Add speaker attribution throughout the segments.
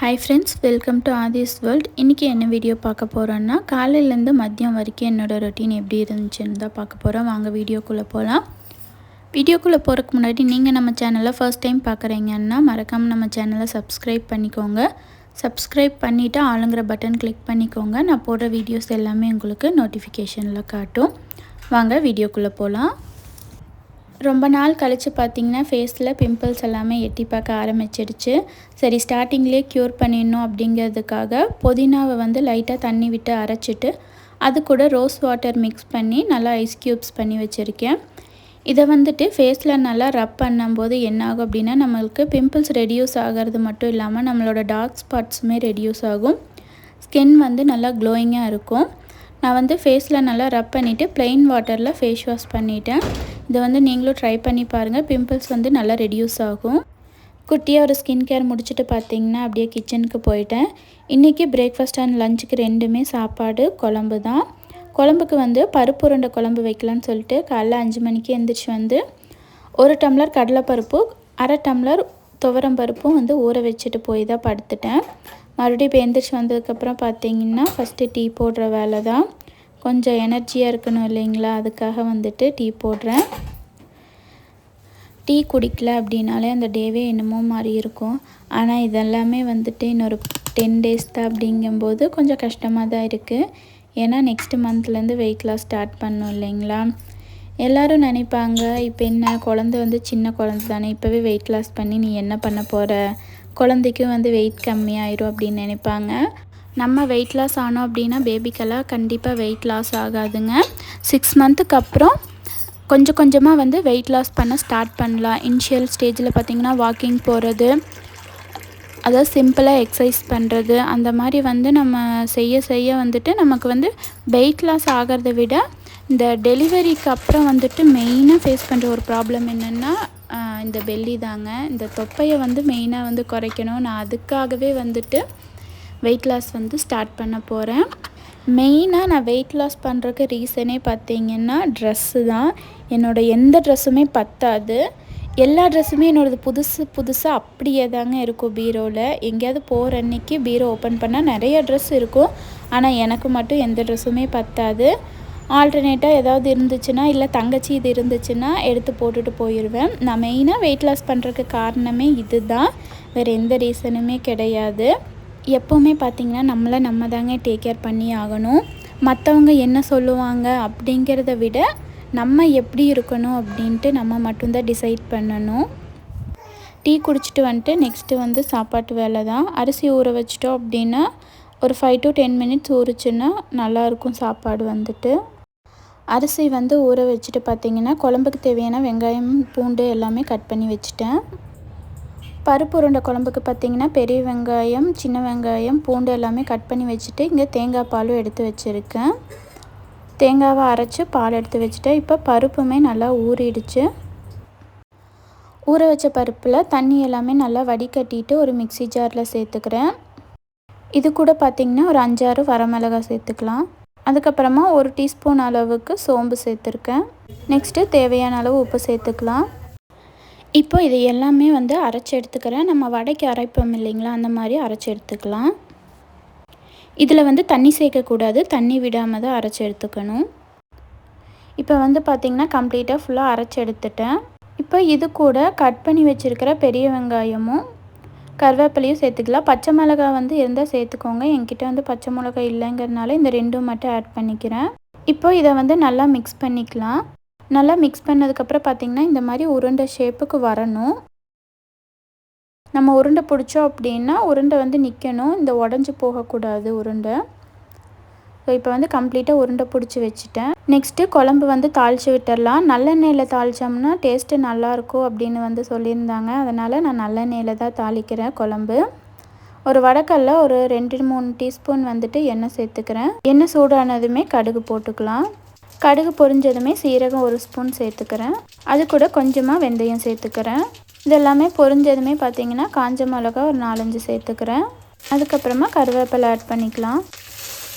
Speaker 1: Hi friends welcome to Aadhi's world இன்றைக்கி என்ன video பார்க்க போகிறோன்னா காலையிலேருந்து மதியம் வரைக்கும் என்னோடய ரொட்டீன் எப்படி இருந்துச்சுன்னு தான் பார்க்க போகிறோம் வாங்க வீடியோக்குள்ளே போகலாம் வீடியோக்குள்ளே போகிறதுக்கு முன்னாடி நீங்கள் நம்ம சேனலை ஃபர்ஸ்ட் டைம் பார்க்குறீங்கன்னா மறக்காமல் நம்ம சேனலை சப்ஸ்கிரைப் பண்ணிக்கோங்க. சப்ஸ்கிரைப் பண்ணிவிட்டு ஆளுங்கிற பட்டன் கிளிக் பண்ணிக்கோங்க. நான் போடுற வீடியோஸ் எல்லாமே உங்களுக்கு நோட்டிஃபிகேஷனில் காட்டும். வாங்க வீடியோக்குள்ளே போகலாம் ரொம்ப நாள் கழித்து பார்த்தீங்கன்னா ஃபேஸில் பிம்பிள்ஸ் எல்லாமே எட்டி பார்க்க ஆரம்பிச்சிடுச்சு. சரி ஸ்டார்டிங்லேயே க்யூர் பண்ணிடணும் அப்படிங்கிறதுக்காக புதினாவை வந்து லைட்டாக தண்ணி விட்டு அரைச்சிட்டு அது கூட ரோஸ் வாட்டர் மிக்ஸ் பண்ணி நல்லா ஐஸ் க்யூப்ஸ் பண்ணி வச்சுருக்கேன். இதை வந்துட்டு ஃபேஸில் நல்லா ரப் பண்ணும்போது என்ன ஆகும் அப்படின்னா நம்மளுக்கு பிம்பிள்ஸ் ரெடியூஸ் ஆகிறது மட்டும் இல்லாமல் நம்மளோட டார்க் ஸ்பாட்ஸுமே ரெடியூஸ் ஆகும். ஸ்கின் வந்து நல்லா க்ளோயிங்காக இருக்கும். நான் வந்து ஃபேஸில் நல்லா ரப் பண்ணிவிட்டு ப்ளெயின் வாட்டரில் ஃபேஸ் வாஷ் பண்ணிட்டேன். இதை வந்து நீங்களும் ட்ரை பண்ணி பாருங்கள் பிம்பிள்ஸ் வந்து நல்லா ரெடியூஸ் ஆகும். குட்டியாக ஒரு ஸ்கின் கேர் முடிச்சுட்டு பார்த்தீங்கன்னா அப்படியே கிச்சனுக்கு போயிட்டேன். இன்றைக்கி பிரேக்ஃபாஸ்ட் அண்ட் லஞ்சுக்கு ரெண்டுமே சாப்பாடு குழம்பு தான். குழம்புக்கு வந்து பருப்பு உருண்டை குழம்பு வைக்கலான்னு சொல்லிட்டு காலைல அஞ்சு மணிக்கு எழுந்திரிச்சு வந்து ஒரு டம்ளர் கடலைப்பருப்பு அரை டம்ளர் துவரம் பருப்பும் வந்து ஊற வச்சுட்டு போய் தான் படுத்துட்டேன். மறுபடியும் இப்போ எந்திரிச்சு வந்ததுக்கப்புறம் பார்த்தீங்கன்னா ஃபஸ்ட்டு டீ போடுற வேலை தான். கொஞ்சம் எனர்ஜியாக இருக்கணும் இல்லைங்களா? அதுக்காக வந்துட்டு டீ போடுறேன். டீ குடிக்கல அப்படின்னாலே அந்த டேவே என்னமோ மாதிரி இருக்கும். ஆனால் இதெல்லாமே வந்துட்டு இன்னொரு டென் டேஸ் தான் அப்படிங்கும்போது கொஞ்சம் கஷ்டமாக தான் இருக்குது ஏன்னா நெக்ஸ்ட் மந்த்லேருந்து வெயிட் லாஸ் ஸ்டார்ட் பண்ணோம் இல்லைங்களா? எல்லோரும் நினைப்பாங்க இப்போ என்ன? குழந்த வந்து சின்ன குழந்த தானே. இப்போவே வெயிட் லாஸ் பண்ணி நீ என்ன பண்ண போகிற குழந்தைக்கும் வந்து வெயிட் கம்மியாயிரும் அப்படின்னு நினைப்பாங்க. நம்ம வெயிட் லாஸ் ஆனோம் அப்படின்னா பேபிக்கெல்லாம் கண்டிப்பாக வெயிட் லாஸ் ஆகாதுங்க. சிக்ஸ் மந்த்துக்கு அப்புறம் கொஞ்சம் கொஞ்சமாக வந்து வெயிட் லாஸ் பண்ண ஸ்டார்ட் பண்ணலாம். இனிஷியல் ஸ்டேஜில் பார்த்திங்கன்னா வாக்கிங் போகிறது அதாவது சிம்பிளாக எக்ஸசைஸ் பண்ணுறது அந்த மாதிரி வந்து நம்ம செய்ய செய்ய வந்துட்டு நமக்கு வந்து வெயிட் லாஸ் ஆகிறத விட இந்த டெலிவரிக்கு அப்புறம் வந்துட்டு மெயினாக ஃபேஸ் பண்ணுற ஒரு ப்ராப்ளம் என்னென்னா இந்த பெல்லி தாங்க. இந்த தொப்பையை வந்து மெயினாக வந்து குறைக்கணும். நான் அதுக்காகவே வந்துட்டு வெயிட் லாஸ் வந்து ஸ்டார்ட் பண்ண போகிறேன் மெயினாக நான் வெயிட் லாஸ் பண்ணுறக்கு ரீசனே பார்த்தீங்கன்னா ட்ரெஸ்ஸு தான். என்னோடய எந்த ட்ரெஸ்ஸுமே பத்தாது. எல்லா ட்ரெஸ்ஸுமே என்னோடது புதுசு புதுசாக அப்படியே தாங்க இருக்கும் பீரோவில் எங்கேயாவது போகிற அன்னைக்கு பீரோ ஓப்பன் பண்ணால் நிறைய ட்ரெஸ் இருக்கும். ஆனால் எனக்கு மட்டும் எந்த ட்ரெஸ்ஸுமே பத்தாது. ஆல்டர்னேட்டாக ஏதாவது இருந்துச்சுன்னா இல்லை தங்கச்சி இது இருந்துச்சுன்னா எடுத்து போட்டுட்டு போயிடுவேன் நான் மெயினாக வெயிட் லாஸ் பண்ணுறக்கு காரணமே இது தான் வேறு எந்த ரீசனுமே கிடையாது. எப்போவுமே பார்த்திங்கன்னா நம்மளை நம்ம தாங்க டேக் கேர் பண்ணி ஆகணும். மற்றவங்க என்ன சொல்லுவாங்க அப்படிங்கிறத விட நம்ம எப்படி இருக்கணும் அப்படின்ட்டு நம்ம மட்டும்தான் டிசைட் பண்ணணும். டீ குடிச்சிட்டு வந்துட்டு நெக்ஸ்ட்டு வந்து சாப்பாட்டு வேலை தான். அரிசி ஊற வச்சிட்டோம் அப்படின்னா ஒரு ஃபைவ் டு டென் மினிட்ஸ் ஊறிச்சுன்னா நல்லாயிருக்கும் சாப்பாடு வந்துட்டு. அரிசி வந்து ஊற வச்சுட்டு பார்த்திங்கன்னா குழம்புக்கு தேவையான வெங்காயம் பூண்டு எல்லாமே கட் பண்ணி வச்சுட்டேன். பருப்பு உருண்டை குழம்புக்கு பார்த்திங்கன்னா பெரிய வெங்காயம் சின்ன வெங்காயம் பூண்டு எல்லாமே கட் பண்ணி வச்சுட்டு இங்கே தேங்காய் பாலும் எடுத்து வச்சுருக்கேன். தேங்காவை அரைச்சி பால் எடுத்து வச்சுட்டேன். இப்போ பருப்புமே நல்லா ஊறிடுச்சு. ஊற வச்ச பருப்பில் தண்ணி எல்லாமே நல்லா வடிகட்டிட்டு ஒரு மிக்சி ஜாரில் சேர்த்துக்கிறேன். இது கூட பார்த்திங்கன்னா ஒரு அஞ்சாறு வரமிளகாய் சேர்த்துக்கலாம். அதுக்கப்புறமா ஒரு டீஸ்பூன் அளவுக்கு சோம்பு சேர்த்துருக்கேன். நெக்ஸ்ட்டு தேவையான அளவு உப்பு சேர்த்துக்கலாம். இப்போ இது எல்லாமே வந்து அரைச்சி எடுத்துக்கிறேன். நம்ம வடைக்கு அரைப்போம் இல்லைங்களா? அந்த மாதிரி அரைச்சி எடுத்துக்கலாம். இதில் வந்து தண்ணி சேர்க்கக்கூடாது. தண்ணி விடாமல் தான் அரைச்சி எடுத்துக்கணும். இப்போ வந்து பார்த்திங்கன்னா கம்ப்ளீட்டாக ஃபுல்லாக அரைச்சி எடுத்துட்டேன். இப்போ இது கூட கட் பண்ணி வச்சுருக்கிற பெரிய வெங்காயமும் கருவேப்பிலையும் சேர்த்துக்கலாம். பச்சை மிளகாய் வந்து இருந்தால் சேர்த்துக்கோங்க. என்கிட்ட வந்து பச்சை மிளகாய் இல்லைங்கிறதுனால இந்த ரெண்டும் மட்டும் ஆட் பண்ணிக்கிறேன். இப்போ இதை வந்து நல்லா மிக்ஸ் பண்ணிக்கலாம். நல்லா மிக்ஸ் பண்ணதுக்கப்புறம் பார்த்திங்கன்னா இந்த மாதிரி உருண்டை ஷேப்புக்கு வரணும். நம்ம உருண்டை பிடிச்சோம் அப்படின்னா உருண்டை வந்து நிற்கணும் இந்த உடஞ்சி போகக்கூடாது உருண்டை. ஸோ இப்போ வந்து கம்ப்ளீட்டாக உருண்டை பிடிச்சி வச்சுட்டேன். நெக்ஸ்ட்டு குழம்பு வந்து தாளித்து விட்டுடலாம் நல்லெண்ணெயில் தாளித்தோம்னா டேஸ்ட்டு நல்லாயிருக்கும் அப்படின்னு வந்து சொல்லியிருந்தாங்க. அதனால் நான் நல்லெண்ணெயில் தான் தாளிக்கிறேன் குழம்பு. ஒரு வடக்கல்ல ஒரு ரெண்டு மூணு டீஸ்பூன் வந்துட்டு எண்ணெய் சேர்த்துக்கிறேன். எண்ணெய் சூடானதுமே கடுகு போட்டுக்கலாம். கடுகு பொரிஞ்சதுமே சீரகம் ஒரு ஸ்பூன் சேர்த்துக்கிறேன். அது கூட கொஞ்சமாக வெந்தயம் சேர்த்துக்கிறேன். இதெல்லாமே பொரிஞ்சதுமே பார்த்தீங்கன்னா காஞ்ச மிளகா ஒரு நாலஞ்சு சேர்த்துக்கிறேன். அதுக்கப்புறமா கருவேப்பிலை ஆட் பண்ணிக்கலாம்.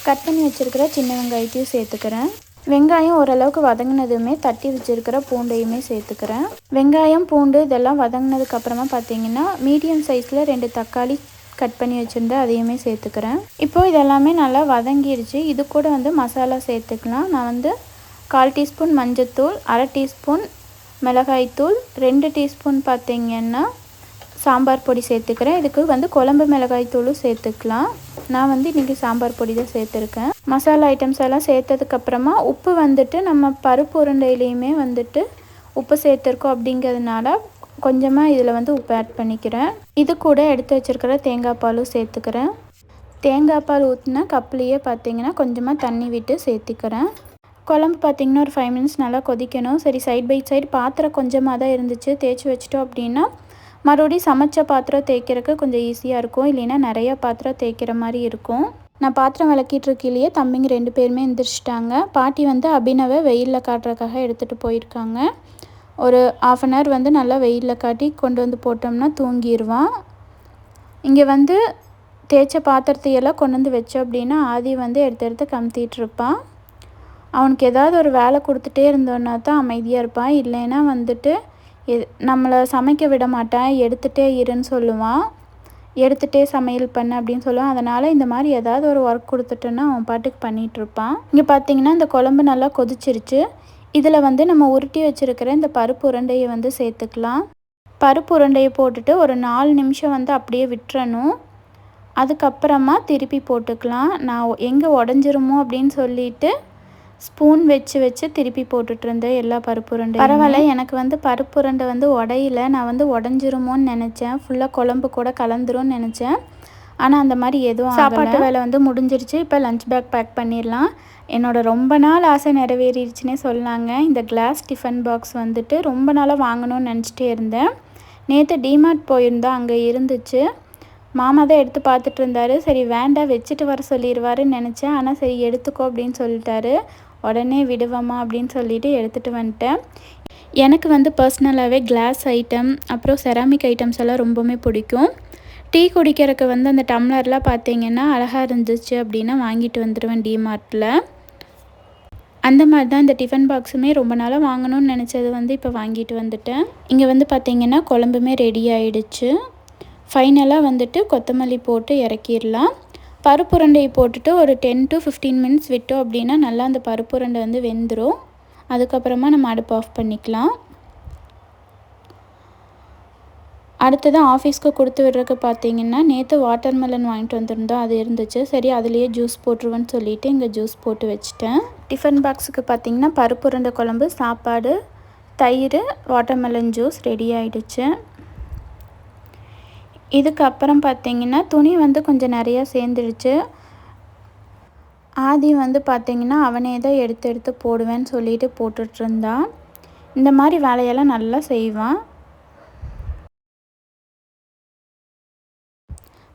Speaker 1: கட் பண்ணி வச்சுருக்கிற சின்ன வெங்காயத்தையும் சேர்த்துக்கிறேன். வெங்காயம் ஓரளவுக்கு வதங்கினதுமே தட்டி வச்சுருக்கிற பூண்டையுமே சேர்த்துக்கிறேன். வெங்காயம் பூண்டு இதெல்லாம் வதங்கினதுக்கப்புறமா பார்த்தீங்கன்னா மீடியம் சைஸில் ரெண்டு தக்காளி கட் பண்ணி வச்சுருந்தேன் அதையுமே சேர்த்துக்கிறேன். இப்போது இதெல்லாமே நல்லா வதங்கிடுச்சு இது கூட வந்து மசாலா சேர்த்துக்கலாம். நான் வந்து கால் டீஸ்பூன் மஞ்சத்தூள் அரை டீஸ்பூன் மிளகாய்த்தூள் ரெண்டு டீஸ்பூன் பார்த்திங்கன்னா சாம்பார் பொடி சேர்த்துக்கிறேன். இதுக்கு வந்து குழம்பு மிளகாய் தூளும் சேர்த்துக்கலாம். நான் வந்து இன்றைக்கி சாம்பார் பொடி தான் சேர்த்துருக்கேன். மசாலா ஐட்டம்ஸ் எல்லாம் சேர்த்ததுக்கப்புறமா உப்பு வந்துட்டு நம்ம பருப்பு உருண்டையிலையுமே வந்துட்டு உப்பு சேர்த்துருக்கோம் அப்படிங்கிறதுனால கொஞ்சமாக இதில் வந்து உப்பு ஆட் பண்ணிக்கிறேன். இது கூட எடுத்து வச்சுருக்கிற தேங்காய் பாலும் சேர்த்துக்கிறேன். தேங்காய் பால் ஊற்றினா கப்லேயே பார்த்திங்கன்னா கொஞ்சமாக தண்ணி விட்டு சேர்த்துக்கிறேன். குழம்பு பார்த்திங்கன்னா ஒரு ஃபைவ் மினிட்ஸ் நல்லா கொதிக்கணும். சரி சைட் பை சைடு பாத்திரம் கொஞ்சமாக தான் இருந்துச்சு. தேய்ச்சி வச்சிட்டோம் அப்படின்னா மறுபடியும் சமைச்ச பாத்திரம் தேய்க்கிறதுக்கு கொஞ்சம் ஈஸியாக இருக்கும். இல்லைன்னா நிறையா பாத்திரம் தேய்க்கிற மாதிரி இருக்கும். நான் பாத்திரம் விளக்கிட்டு தம்பிங்க ரெண்டு பேருமே எந்திரிச்சிட்டாங்க. பாட்டி வந்து அபினவை வெயிலில் காட்டுறதுக்காக எடுத்துகிட்டு போயிருக்காங்க. ஒரு ஆஃப் அன் ஹவர் வந்து நல்லா வெயிலில் காட்டி கொண்டு வந்து போட்டோம்னா தூங்கிடுவான் இங்கே வந்து தேய்ச்ச பாத்திரத்தையெல்லாம் கொண்டு வந்து வச்சோம் அப்படின்னா ஆதி வந்து எடுத்து எடுத்து கமுத்திட்டு இருப்பான். அவனுக்கு ஏதாவது ஒரு வேலை கொடுத்துட்டே இருந்தோன்னா தான் அமைதியாக இருப்பான். இல்லைன்னா வந்துட்டு நம்மளை சமைக்க விட மாட்டேன். எடுத்துகிட்டே இருன்னு சொல்லுவான். எடுத்துகிட்டே சமையல் பண்ண அப்படின்னு சொல்லுவான். அதனால் இந்த மாதிரி ஏதாவது ஒரு ஒர்க் கொடுத்துட்டோன்னா அவன் பாட்டுக்கு பண்ணிகிட்ருப்பான் இங்கே பார்த்தீங்கன்னா இந்த குழம்பு நல்லா கொதிச்சிருச்சு. இதில் வந்து நம்ம உருட்டி வச்சுருக்கிற இந்த பருப்பு உருண்டையை வந்து சேர்த்துக்கலாம். பருப்பு உருண்டையை போட்டுட்டு ஒரு நாலு நிமிஷம் வந்து அப்படியே விட்டுறணும். அதுக்கப்புறமா திருப்பி போட்டுக்கலாம். நான் எங்கே உடஞ்சிருமோ அப்படின்னு சொல்லிட்டு ஸ்பூன் வச்சு வச்சு திருப்பி போட்டுட்ருந்தேன் எல்லா பருப்பு பரவாயில்ல எனக்கு வந்து பருப்பு உருண்டை வந்து உடையில. நான் வந்து உடஞ்சிருமோன்னு நினச்சேன். ஃபுல்லாக குழம்பு கூட கலந்துரும்னு நினச்சேன். ஆனால் அந்த மாதிரி எதுவும் சாப்பாட்டு வேலை வந்து முடிஞ்சிருச்சு. இப்போ லஞ்ச் பேக் பேக் பண்ணிடலாம். என்னோடய ரொம்ப நாள் ஆசை நிறைவேறிடுச்சுன்னே சொன்னாங்க. இந்த கிளாஸ் டிஃபன் பாக்ஸ் வந்துட்டு ரொம்ப நாளாக வாங்கணும்னு நினச்சிட்டே இருந்தேன். நேற்று டிமார்ட் போயிருந்தோம் அங்கே இருந்துச்சு. மாமா தான் எடுத்து பார்த்துட்டு இருந்தாரு. சரி வேண்டாம் வச்சுட்டு வர சொல்லிடுவாருன்னு நினச்சேன். ஆனால் சரி எடுத்துக்கோ அப்படின்னு சொல்லிட்டாரு. உடனே விடுவோமா அப்படின்னு சொல்லிட்டு எடுத்துகிட்டு வந்துட்டேன். எனக்கு வந்து பர்சனலாகவே கிளாஸ் ஐட்டம் அப்புறம் செராமிக் ஐட்டம்ஸ் எல்லாம் ரொம்பவுமே பிடிக்கும். டீ குடிக்கிறதுக்கு வந்து அந்த டம்ளர்லாம் பார்த்தீங்கன்னா அழகாக இருந்துச்சு அப்படின்னா வாங்கிட்டு வந்துடுவேன் டிமார்ட்டில் அந்த மாதிரி தான் இந்த டிஃபன் பாக்ஸுமே ரொம்ப நாளாக வாங்கணும்னு நினச்சது வந்து இப்போ வாங்கிட்டு வந்துட்டேன். இங்கே வந்து பார்த்திங்கன்னா குழம்புமே ரெடி ஆகிடுச்சு ஃபைனலாக வந்துட்டு கொத்தமல்லி போட்டு இறக்கிடலாம். பருப்புரண்டையை போட்டுட்டு ஒரு டென் டு ஃபிஃப்டீன் மினிட்ஸ் விட்டோம் அப்படின்னா நல்லா அந்த பருப்புரண்டை வந்து வெந்துடும் அதுக்கப்புறமா நம்ம அடுப்பு ஆஃப் பண்ணிக்கலாம். அடுத்தது ஆஃபீஸ்க்கு கொடுத்து விடுறதுக்கு பார்த்தீங்கன்னா நேற்று வாட்டர் மெலன் வாங்கிட்டு வந்திருந்தோம். அது இருந்துச்சு. சரி அதுலேயே ஜூஸ் போட்டுருவேன்னு சொல்லிவிட்டு இங்கே ஜூஸ் போட்டு வச்சுட்டேன். டிஃபன் பாக்ஸுக்கு பார்த்தீங்கன்னா பருப்புரண்டை குழம்பு சாப்பாடு தயிர் வாட்டர்மெலன் ஜூஸ் ரெடி ஆகிடுச்சு இதுக்கப்புறம் பார்த்திங்கன்னா துணி வந்து கொஞ்சம் நிறையா சேர்ந்துடுச்சு. ஆதி வந்து பார்த்திங்கன்னா அவனே தான் எடுத்து எடுத்து போடுவேன்னு சொல்லிட்டு போட்டுட்ருந்தான் இந்த மாதிரி வேலையெல்லாம் நல்லா செய்வான்.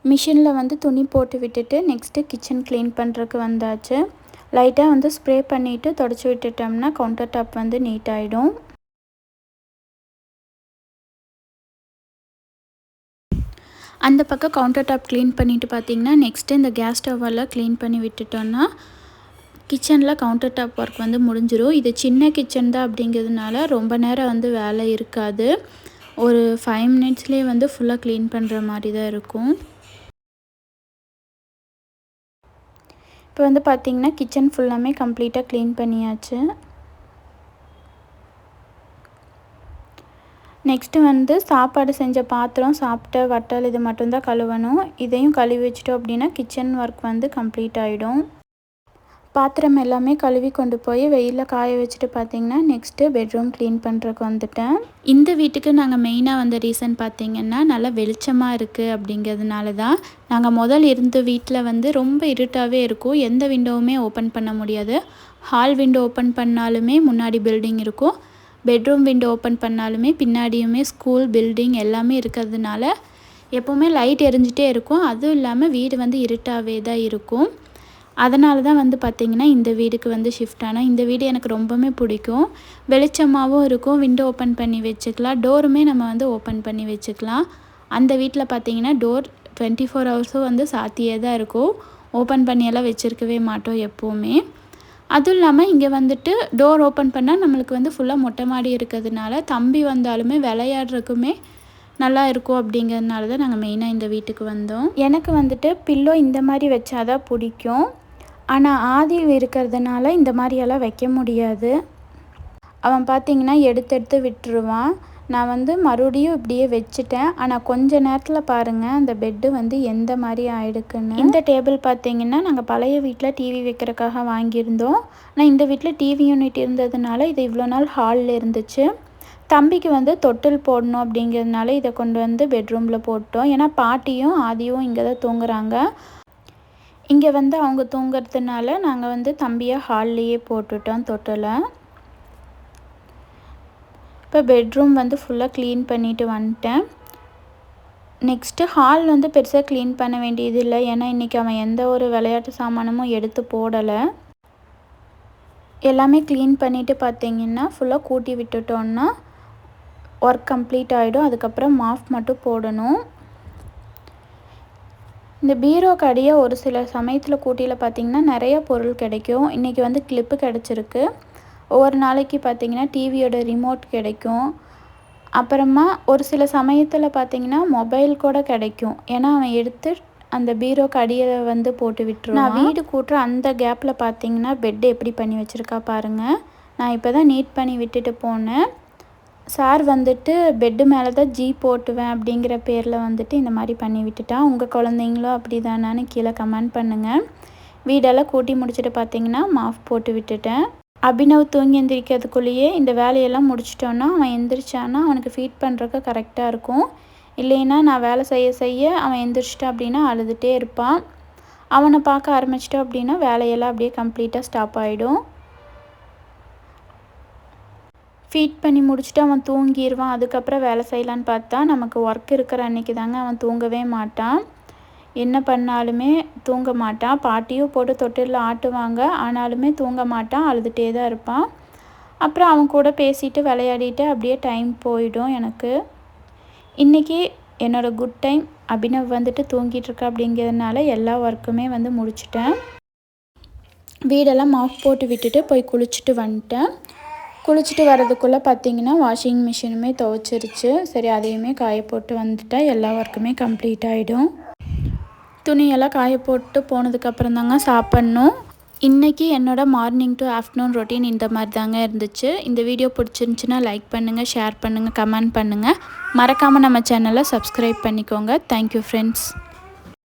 Speaker 1: மிஷினில் வந்து துணி போட்டு விட்டுட்டு நெக்ஸ்ட்டு கிச்சன் க்ளீன் பண்ணுறதுக்கு வந்தாச்சு. லைட்டாக வந்து ஸ்ப்ரே பண்ணிவிட்டு தொடச்சி விட்டுட்டோம்னா கவுண்டர் டாப் வந்து நீட் ஆகிடும் அந்த பக்கம் கவுண்டர் டாப் க்ளீன் பண்ணிவிட்டு பார்த்தீங்கன்னா நெக்ஸ்ட்டு இந்த கேஸ் ஸ்டவ்வெல்லாம் க்ளீன் பண்ணி விட்டுட்டோன்னா கிச்சனில் கவுண்டர் டாப் ஒர்க் வந்து முடிஞ்சிடும் இது சின்ன கிச்சன் தான் அப்படிங்கிறதுனால ரொம்ப நேரம் வந்து வேலை இருக்காது. ஒரு ஃபைவ் மினிட்ஸ்லேயே வந்து ஃபுல்லாக க்ளீன் பண்ணுற மாதிரி தான் இருக்கும். இப்போ வந்து பார்த்திங்கன்னா கிச்சன் ஃபுல்லாமே கம்ப்ளீட்டாக க்ளீன் பண்ணியாச்சு. நெக்ஸ்ட்டு வந்து சாப்பாடு செஞ்ச பாத்திரம் சாப்பிட்ட வட்டல் இது மட்டும்தான் கழுவணும். இதையும் கழுவி வச்சிட்டோம் அப்படின்னா கிச்சன் ஒர்க் வந்து கம்ப்ளீட் ஆகிடும் பாத்திரம் எல்லாமே கழுவி கொண்டு போய் வெயிலில் காய வச்சுட்டு பார்த்தீங்கன்னா நெக்ஸ்ட்டு பெட்ரூம் க்ளீன் பண்ணுறதுக்கு வந்துட்டேன். இந்த வீட்டுக்கு நாங்கள் மெயினாக வந்த ரீசன் பார்த்திங்கன்னா நல்லா வெளிச்சமாக இருக்குது அப்படிங்கிறதுனால தான் நாங்கள் முதல் இருந்த வீட்டில் வந்து ரொம்ப இருட்டாகவே இருக்கும். எந்த விண்டோவுமே ஓப்பன் பண்ண முடியாது. ஹால் விண்டோ ஓப்பன் பண்ணாலுமே முன்னாடி பில்டிங் இருக்கும். பெட்ரூம் விண்டோ ஓப்பன் பண்ணாலுமே பின்னாடியுமே ஸ்கூல் பில்டிங் எல்லாமே இருக்கிறதுனால எப்போவுமே லைட் எரிஞ்சிட்டே இருக்கும். அதுவும் இல்லாமல் வீடு வந்து இருட்டாகவே தான் இருக்கும். அதனால தான் வந்து பார்த்திங்கன்னா இந்த வீடுக்கு வந்து ஷிஃப்ட் ஆனால் இந்த வீடு எனக்கு ரொம்பவுமே பிடிக்கும். வெளிச்சமாகவும் இருக்கும். விண்டோ ஓப்பன் பண்ணி வச்சுக்கலாம். டோருமே நம்ம வந்து ஓப்பன் பண்ணி வச்சுக்கலாம். அந்த வீட்டில் பார்த்திங்கன்னா டோர் டுவெண்ட்டி ஃபோர் ஹவர்ஸும் வந்து சாத்தியே தான் இருக்கும். ஓப்பன் பண்ணியெல்லாம் வச்சுருக்கவே மாட்டோம் எப்போவுமே. அதுவும் இல்லாமல் இங்கே வந்துட்டு டோர் ஓப்பன் பண்ணால் நம்மளுக்கு வந்து ஃபுல்லாக மொட்டை மாடி இருக்கிறதுனால தம்பி வந்தாலுமே விளையாடுறதுக்குமே நல்லா இருக்கும் அப்படிங்கிறதுனால தான் நாங்கள் மெயினாக இந்த வீட்டுக்கு வந்தோம். எனக்கு வந்துட்டு பில்லோ இந்த மாதிரி வச்சாதான் பிடிக்கும். ஆனால் ஆதி இருக்கிறதுனால இந்த மாதிரியெல்லாம் வைக்க முடியாது. அவன் பார்த்திங்கன்னா எடுத்து எடுத்து விட்டுருவான். நான் வந்து மறுபடியும் இப்படியே வச்சுட்டேன். ஆனால் கொஞ்ச நேரத்தில் பாருங்கள் அந்த பெட்டு வந்து எந்த மாதிரி ஆயிடுக்குன்னு. இந்த டேபிள் பார்த்தீங்கன்னா நாங்கள் பழைய வீட்டில் டிவி வைக்கிறதுக்காக வாங்கியிருந்தோம். ஆனால் இந்த வீட்டில் டிவி யூனிட் இருந்ததுனால இது இவ்வளோ நாள் ஹாலில் இருந்துச்சு. தம்பிக்கு வந்து தொட்டில் போடணும் அப்படிங்கிறதுனால இதை கொண்டு வந்து பெட்ரூமில் போட்டோம். ஏன்னா பாட்டியும் ஆதியும் இங்கே தான் தூங்குறாங்க. இங்கே வந்து அவங்க தூங்குறதுனால நாங்கள் வந்து தம்பியை ஹால்லையே போட்டுட்டோம் தொட்டில். இப்போ பெட்ரூம் வந்து ஃபுல்லாக க்ளீன் பண்ணிவிட்டு வந்துட்டேன். நெக்ஸ்ட்டு ஹால் வந்து பெருசாக க்ளீன் பண்ண வேண்டியது இல்லை. ஏன்னா இன்றைக்கி அவன் எந்த ஒரு விளையாட்டு சாமானமும் எடுத்து போடலை. எல்லாமே க்ளீன் பண்ணிவிட்டு பார்த்தீங்கன்னா ஃபுல்லாக கூட்டி விட்டுட்டோன்னா ஒர்க் கம்ப்ளீட் ஆகிடும் அதுக்கப்புறம் மாஃப் மட்டும் போடணும். இந்த பீரோ அடியாக ஒரு சில சமயத்தில் கூட்டியில் பார்த்திங்கன்னா நிறைய பொருள் கிடைக்கும். இன்றைக்கி வந்து கிளிப்பு கிடச்சிருக்கு. ஒவ்வொரு நாளைக்கு பார்த்திங்கன்னா டிவியோட ரிமோட் கிடைக்கும். அப்புறமா ஒரு சில சமயத்தில் பார்த்திங்கன்னா மொபைல் கூட கிடைக்கும். ஏன்னா அவன் எடுத்து அந்த பீரோக்கு அடியில் வந்து போட்டு விட்டுருவான். நான் வீடு கூட்டுற அந்த கேப்பில் பார்த்தீங்கன்னா பெட்டு எப்படி பண்ணி வச்சுருக்கா பாருங்கள் நான் இப்போ தான் நீட் பண்ணி விட்டுட்டு போனேன். சார் வந்துட்டு பெட்டு மேலே தான் ஜி போட்டுவேன் அப்படிங்கிற பேரில் வந்துட்டு இந்த மாதிரி பண்ணி விட்டுட்டான். உங்கள் குழந்தைங்களும் அப்படி தானான்னு கீழே கமெண்ட் பண்ணுங்கள் வீடெல்லாம் கூட்டி முடிச்சுட்டு பார்த்தீங்கன்னா மாஃப் போட்டு விட்டுட்டேன். அபினவ் தூங்கி எந்திரிக்கிறதுக்குள்ளேயே இந்த வேலையெல்லாம் முடிச்சிட்டோன்னா அவன் எந்திரிச்சான்னா அவனுக்கு ஃபீட் பண்ணுறக்கு கரெக்டாக இருக்கும். இல்லைன்னா நான் வேலை செய்ய செய்ய அவன் எந்திரிச்சிட்டா அப்படின்னா அழுதுகிட்டே இருப்பான். அவனை பார்க்க ஆரம்பிச்சிட்டோம் அப்படின்னா வேலையெல்லாம் அப்படியே கம்ப்ளீட்டாக ஸ்டாப் ஆகிடும் ஃபீட் பண்ணி முடிச்சுட்டு அவன் தூங்கிடுவான் அதுக்கப்புறம் வேலை செய்யலான்னு பார்த்தா நமக்கு ஒர்க் இருக்கிற அன்னைக்கு தாங்க அவன் தூங்கவே மாட்டான். என்ன பண்ணாலுமே தூங்க மாட்டான் பாட்டியும் போட்டு தொட்டிலில் ஆட்டுவாங்க. ஆனாலுமே தூங்க மாட்டான் அழுதுகிட்டே தான் இருப்பான் அப்புறம் அவன் கூட பேசிட்டு விளையாடிட்டு அப்படியே டைம் போயிடும் எனக்கு. இன்றைக்கி என்னோடய குட் டைம் அபினவ் வந்துட்டு தூங்கிட்டுருக்க அப்படிங்கிறதுனால எல்லா ஒர்க்குமே வந்து முடிச்சிட்டேன். வீடெல்லாம் மாஃப் போட்டு விட்டுட்டு போய் குளிச்சுட்டு வந்துட்டேன். குளிச்சுட்டு வரதுக்குள்ளே பார்த்தீங்கன்னா வாஷிங் மிஷினுமே துவைச்சிருச்சு. சரி அதையுமே காய போட்டு வந்துட்டால் எல்லா ஒர்க்குமே கம்ப்ளீட் ஆகிடும் துணியெல்லாம் காய போட்டு போனதுக்கப்புறம் தாங்க சாப்பிட்ணும். இன்றைக்கி என்னோடய மார்னிங் டு ஆஃப்டர்நூன் ரொட்டீன் இந்த மாதிரி தாங்க இருந்துச்சு. இந்த வீடியோ பிடிச்சிருந்துச்சின்னா லைக் பண்ணுங்கள் ஷேர் பண்ணுங்கள் கமெண்ட் பண்ணுங்கள் மறக்காமல் நம்ம சேனலை சப்ஸ்கிரைப் பண்ணிக்கோங்க. Thank you friends